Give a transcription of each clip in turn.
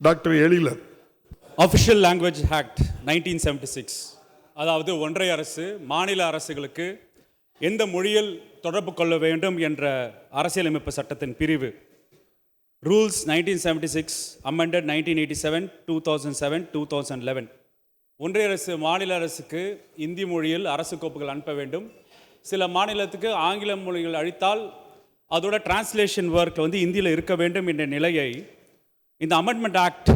Doctor Ezhilar. Official language act nineteen seventy six அதாவது ஒன்றிய அரசு மாநில அரசுகளுக்கு எந்த மொழியில் தொடர்பு கொள்ள வேண்டும் என்ற அரசியலமைப்பு சட்டத்தின் பிரிவு. Rules nineteen seventy six amended nineteen eighty seven two thousand seven two thousand eleven ஒன்றிய அரசு மாநில அரசுக்கு இந்தி மொழியில் அரசு கோப்புகள் அனுப்ப வேண்டும். சில மாநிலத்துக்கு ஆங்கில மொழிகள் அழித்தால் அதோட டிரான்ஸ்லேஷன் ஒர்க் வந்து இந்தியில் இருக்க வேண்டும் என்ற நிலையை இந்த amendment act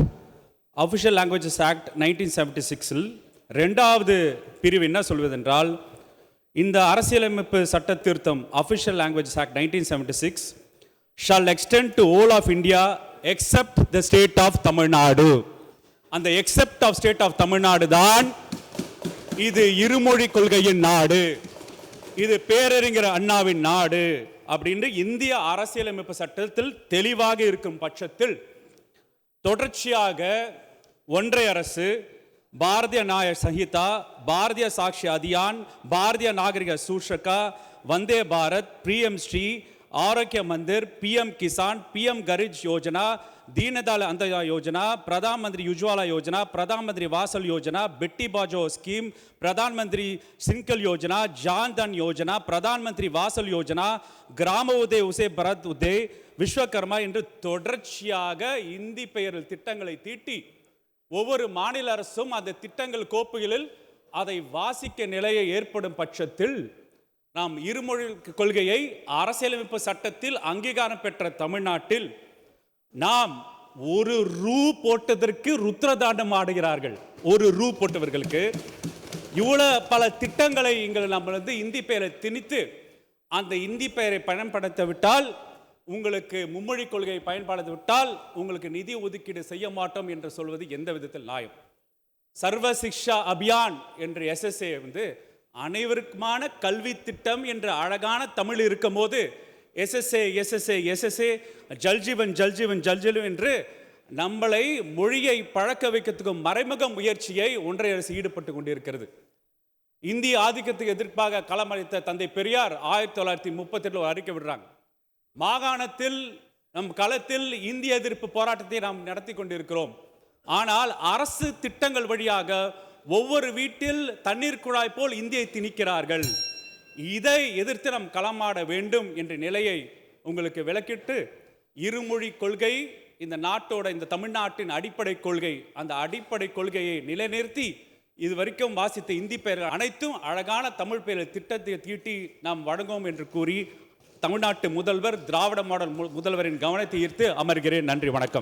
official languages act nineteen seventy சிக்ஸில் ரெண்டாவது பிரிவு என்ன சொல்வதென்றால் இந்த அரசியலமைப்பு சட்ட திருத்தம் official languages act nineteen seventy six shall extend to all of India except the state of Tamil Nadu அந்த except of state of Tamil Nadu தான் இது இருமொழி கொள்கையின் நாடு. இது பேரறிஞர் அண்ணாவின் நாடு. அப்படின்னு இந்திய அரசியலமைப்பு சட்டத்தில் தெளிவாக இருக்கும் பட்சத்தில் தொடர்ச்சியாக ஒன்றை அரசு பாரதிய நாய சஹிதா பாரதிய சாட்சி அதியான் Bharatiya Nagarik சூஷகா Vande Bharat PM Shri Arogya Mandir PM Kisan PM கரிஜ் Yojana Deendayal Antyodaya Yojana Pradhan Mantri Ujjwala Yojana Pradhan Mantri வாசல் யோஜனா பெட்டி பாஜோ ஸ்கீம் பிரதான் மந்திரி சிங்கல் யோஜனா ஜான் தன் யோஜனா பிரதான் மந்திரி வாசல் யோஜனா கிராம உதய உசே பரத் உதய் விஸ்வகர்மா என்று தொடர்ச்சியாக இந்தி பெயரில் திட்டங்களை தீட்டி ஒவ்வொரு மாநில அரசும் அந்த திட்டங்கள் கோப்புகளில் அதை வாசிக்க நிலையை ஏற்படும் பட்சத்தில் நாம் இருமொழி கொள்கையை அரசியலமைப்பு சட்டத்தில் அங்கீகாரம் பெற்ற தமிழ்நாட்டில் நாம் ஒரு ரூ போட்டதற்கு ருத்ரதாண்டம் ஆடுகிறார்கள். ஒரு ரூ போட்டவர்களுக்கு. இவ்வளோ பல திட்டங்களை எங்கள் நம்ம வந்து இந்தி பெயரை திணித்து அந்த இந்தி பெயரை பயன்படுத்த விட்டால் உங்களுக்கு மும்மொழி கொள்கையை பயன்பாடு விட்டால் உங்களுக்கு நிதி ஒதுக்கீடு செய்ய மாட்டோம் என்று சொல்வது எந்த விதத்தில் நியாயம்? சர்வ சிக்ஷா அபியான் என்ற எஸ்எஸ்ஏ வந்து அனைவருக்குமான கல்வி திட்டம் என்ற அழகான தமிழ் இருக்கும் போது SSA SSA SSA Jal Jeevan Jal Jeevan Jal Jeevan என்று நம்மளை மொழியை பழக்க வைக்கிறதுக்கு மறைமுக முயற்சியை ஒன்றிய அரசு ஈடுபட்டு கொண்டிருக்கிறது. இந்திய ஆதிக்கத்துக்கு எதிர்ப்பாக களமளித்த தந்தை பெரியார் ஆயிரத்தி தொள்ளாயிரத்தி முப்பத்தி அறிக்கை விடுறாங்க. மாகாணத்தில் நம் களத்தில் இந்திய எதிர்ப்பு போராட்டத்தை நாம் நடத்தி கொண்டிருக்கிறோம். ஆனால் அரசு திட்டங்கள் வழியாக ஒவ்வொரு வீட்டில் தண்ணீர் குழாய் போல் இந்தியை திணிக்கிறார்கள். இதை எதிர்த்து நாம் களமாட வேண்டும் என்ற நிலையை உங்களுக்கு விளக்கிட்டு இருமொழி கொள்கை இந்த நாட்டோட இந்த தமிழ்நாட்டின் அடிப்படை கொள்கை அந்த அடிப்படை கொள்கையை நிலைநிறுத்தி இது வரைக்கும் வாசித்த இந்தி பெயர்கள் அனைத்தும் அழகான தமிழ் பெயர் திட்டத்தை தீட்டி நாம் வழங்குவோம் என்று கூறி தமிழ்நாட்டு முதல்வர் திராவிட மாடல் முதல்வரின் கவனத்தை ஈர்த்து அமர்கிறேன். நன்றி வணக்கம்.